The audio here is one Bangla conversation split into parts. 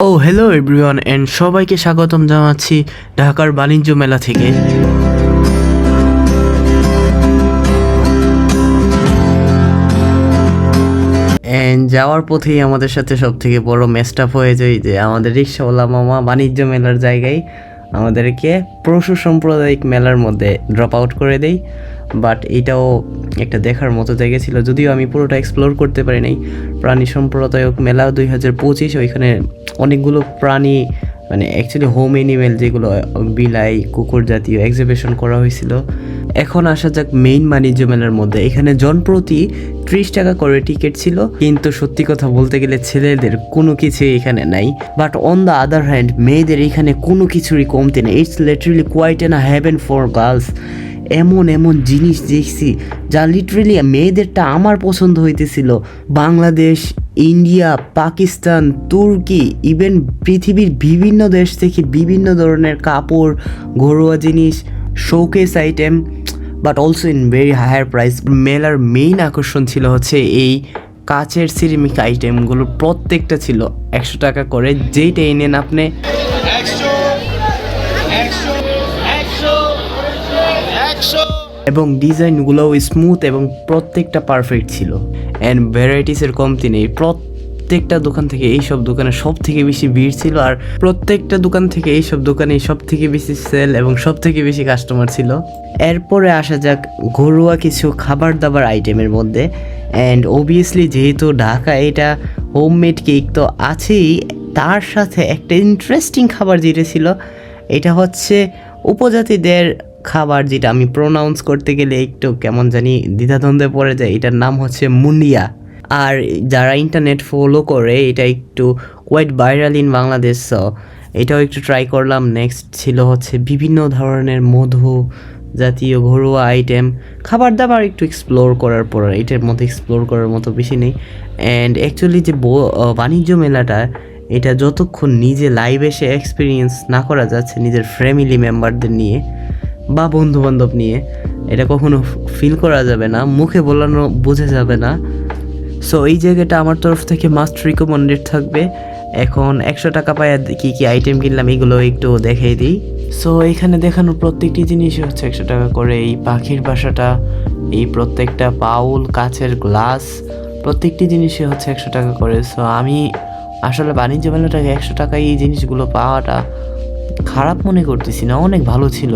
ও হ্যালো এভরিওয়ান অ্যান্ড সবাইকে স্বাগতম জানাচ্ছি ঢাকার বাণিজ্য মেলা থেকে। এন্ড যাওয়ার পথেই আমাদের সাথে সব থেকে বড় মেস্টাপ হয়ে যায় যে আমাদের রিক্সাওয়ালা মামা বাণিজ্য মেলার জায়গায় আমাদেরকে পশু সাম্প্রদায়িক মেলার মধ্যে ড্রপ আউট করে দেই বাট এটাও একটা দেখার মতো জায়গা ছিল, যদিও আমি পুরোটা এক্সপ্লোর করতে পারি নাই। প্রাণী সম্প্রদায়ক মেলা দুই হাজার পঁচিশ, ওইখানে অনেকগুলো প্রাণী মানে অ্যাকচুয়ালি হোম এনিমেল যেগুলো, বিলাই, কুকুর জাতীয় এক্সিবিশন করা হয়েছিল। এখন আসা যাক মেইন বাণিজ্য মেলার মধ্যে, এখানে জনপ্রতি ত্রিশ টাকা করে টিকিট ছিল। কিন্তু সত্যি কথা বলতে গেলে ছেলেদের কোনো কিছু এখানে নাই। But on the other hand মেয়েদের এখানে কোনো কিছুরই কমতি নেই। It's literally quite an haven for girls এমন এমন জিনিস দেখছি, যা লিটারেলি মেয়েদেরটা আমার পছন্দ হইতেছিল। বাংলাদেশ, ইন্ডিয়া, পাকিস্তান, তুর্কি ইভেন পৃথিবীর বিভিন্ন দেশ থেকে বিভিন্ন ধরনের কাপড়, ঘরোয়া জিনিস showcase item but also in very higher price মেলার মেইন আকর্ষণ ছিল হচ্ছে এই কাচের সিরামিক আইটেমগুলো প্রত্যেকটা ছিল একশো টাকা করে। যেইটা এনেন আপনি। এবং ডিজাইনগুলোও স্মুথ এবং প্রত্যেকটা পারফেক্ট ছিল। অ্যান্ড ভ্যারাইটিসের কমতি নেই। প্রত্যেকটা দোকান থেকে এই সব দোকানে সব থেকে বেশি ভিড় ছিল আর প্রত্যেকটা দোকান থেকে এই সব দোকানে সব থেকে বেশি সেল এবং সব থেকে বেশি কাস্টমার ছিল। এরপরে আসা যাক ঘরোয়া কিছু খাবার দাবার আইটেমের মধ্যে। অ্যান্ড অবভিয়াসলি যেহেতু ঢাকা এটা হোমমেড কেক তো আছেই, তার সাথে একটা ইন্টারেস্টিং খাবার যেটা ছিল, এটা হচ্ছে উপজাতিদের খাবার যেটা আমি প্রোনাউন্স করতে গেলে একটু কেমন জানি দ্বিধাদ্বন্দ্বে পড়ে যায়, এটার নাম হচ্ছে মুন্ডিয়া আর যারা ইন্টারনেট ফলো করে, এটা একটু কোয়াইট ভাইরাল ইন বাংলাদেশ এটাও একটু ট্রাই করলাম। নেক্সট ছিল হচ্ছে বিভিন্ন ধরনের মধু জাতীয় ঘরোয়া আইটেম খাবার দাবার একটু এক্সপ্লোর করার পর, এটার মধ্যে এক্সপ্লোর করার মতো বেশি নেই। অ্যান্ড অ্যাকচুয়ালি যে বাণিজ্য মেলাটা, এটা যতক্ষণ নিজে লাইভ এসে এক্সপিরিয়েন্স না করা যাচ্ছে, নিজের ফ্যামিলি মেম্বারদের নিয়ে বা বন্ধু বান্ধব নিয়ে, এটা কখনো ফিল করা যাবে না, মুখে বলানো বোঝা যাবে না। সো এই জায়গাটা আমার তরফ থেকে মাস্ট রিকমেন্ডেড থাকবে। এখন একশো টাকা পায় কী কী আইটেম কিনলাম, এগুলো একটু দেখাই দিই। সো এখানে দেখানো প্রত্যেকটি জিনিসই হচ্ছে একশো টাকা করে। এই পাখির বাসাটা, এই প্রত্যেকটা পাউল কাচের গ্লাস, প্রত্যেকটি জিনিসই হচ্ছে একশো টাকা করে। সো আমি আসলে বাণিজ্য মেলাটাকে একশো টাকায় এই জিনিসগুলো পাওয়াটা খারাপ মনে করতেছি না, অনেক ভালো ছিল।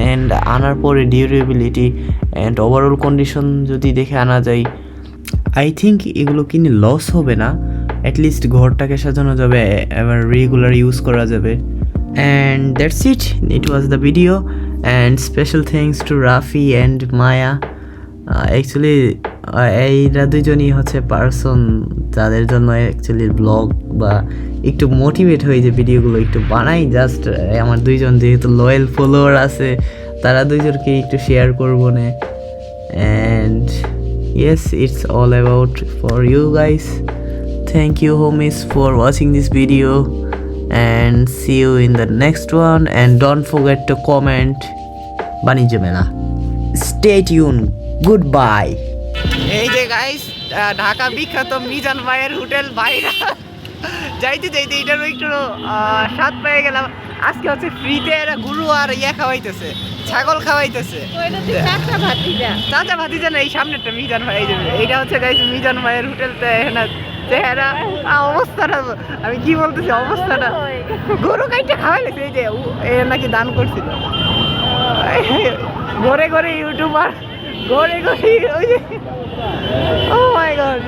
অ্যান্ড আনার পরে ডিউরেবিলিটি অ্যান্ড ওভারঅল কন্ডিশন যদি দেখে আনা যায় আই থিঙ্ক এগুলো কিনে লস হবে না। অ্যাটলিস্ট ঘরটাকে সাজানো যাবে এবার রেগুলার ইউজ করা যাবে। And that's it it was the video and special thanks to Rafi and Maya actually এইরা দুজনই হচ্ছে পার্সন যাদের জন্য অ্যাকচুয়ালি ব্লগ বা একটু মোটিভেট হয়ে যে ভিডিওগুলো একটু বানাই। জাস্ট আমার দুইজন যেহেতু লয়াল ফলোয়ার আছে, তারা দুইজনকে একটু শেয়ার করব না। And yes it's all about for you guys thank you homies for watching this video and see you in the next one and don't forget to comment বাণিজ্য মেলা stay tuned goodbye এই যে গাইস ঢাকা বিখ্যাত মিজান ভাইয়ের হোটেল বাইরা যাইতে যাইতে এটারও একটু স্বাদ পেয়ে গেলাম আজকে হচ্ছে ফ্রিতে এরা গুরু আর ইয়ে খাওয়াইতেছে ছাগল খাওয়াইতেছে। চাচা ভাতিজা। না এই সামনেরটা মিজান ভাই এইটা হচ্ছে গাইস মিজান ভাইয়ের হোটেল তো এখানে চেহারা। অবস্থাটা আমি কি বলতেছি অবস্থাটা। গরু কাইটা খাওয়াইলেছে এই যে এ নাকি দান করছিল। ঘরে ঘরে ইউটিউবার ঘরে ঘরে ওই যে ও মাই গড